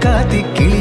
కాతికి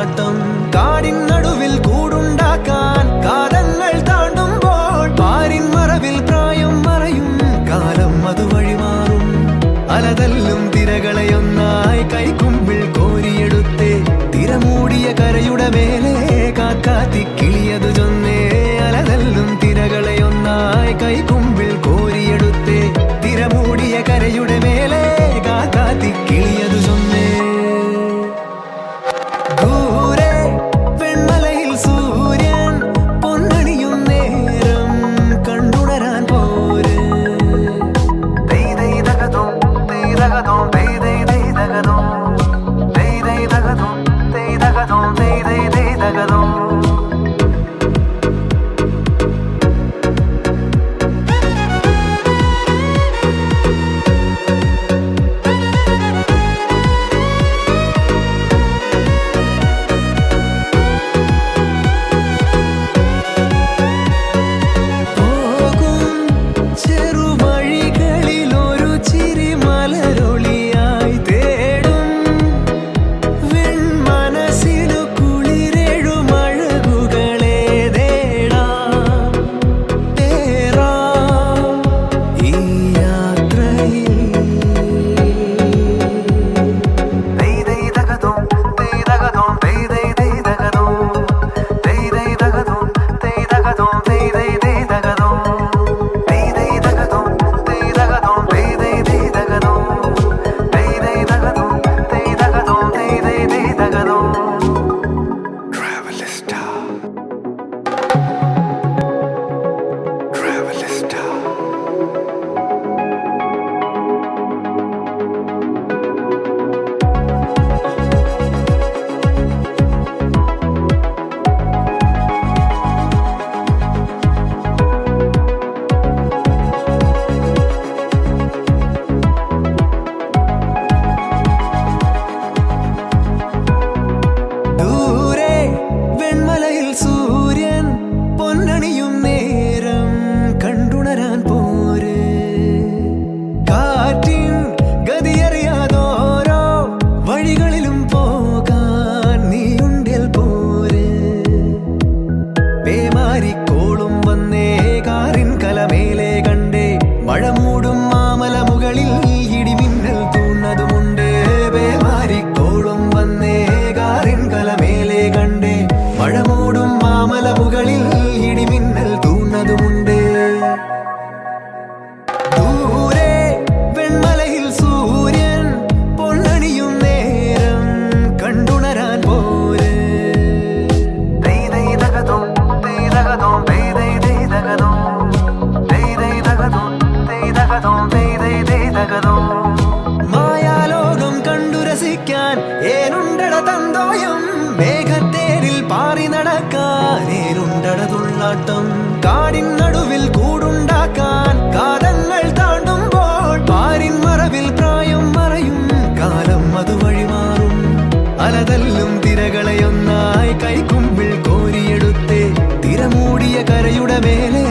താരാട്ടും കാടിൻ നടുവിൽ കൂടുണ്ടാക്കാൻ കാലങ്ങൾ താണ്ടുമ്പോൾ പാരിൻ മറവിൽ പ്രായം മറയും. കാലം അത് വഴിമാറും അലതല്ലും തിരകളെയൊന്നായി കൈ Oh. താനേരുണ്ടടതുള്ളാട്ടം കാടിൻ നടുവിൽ കൂടുണ്ടാക്കാൻ കാലങ്ങൾ താണ്ടുമ്പോൾ പാരിൻ മറവിൽ പ്രായം മറയും. കാലം അത് വഴിമാറും അലതല്ലും തിരകളെയൊന്നായി കൈക്കുമ്പിൾ കോരിയെടുത്തേ. തിരമൂടിയ കരയുടെ മേലെ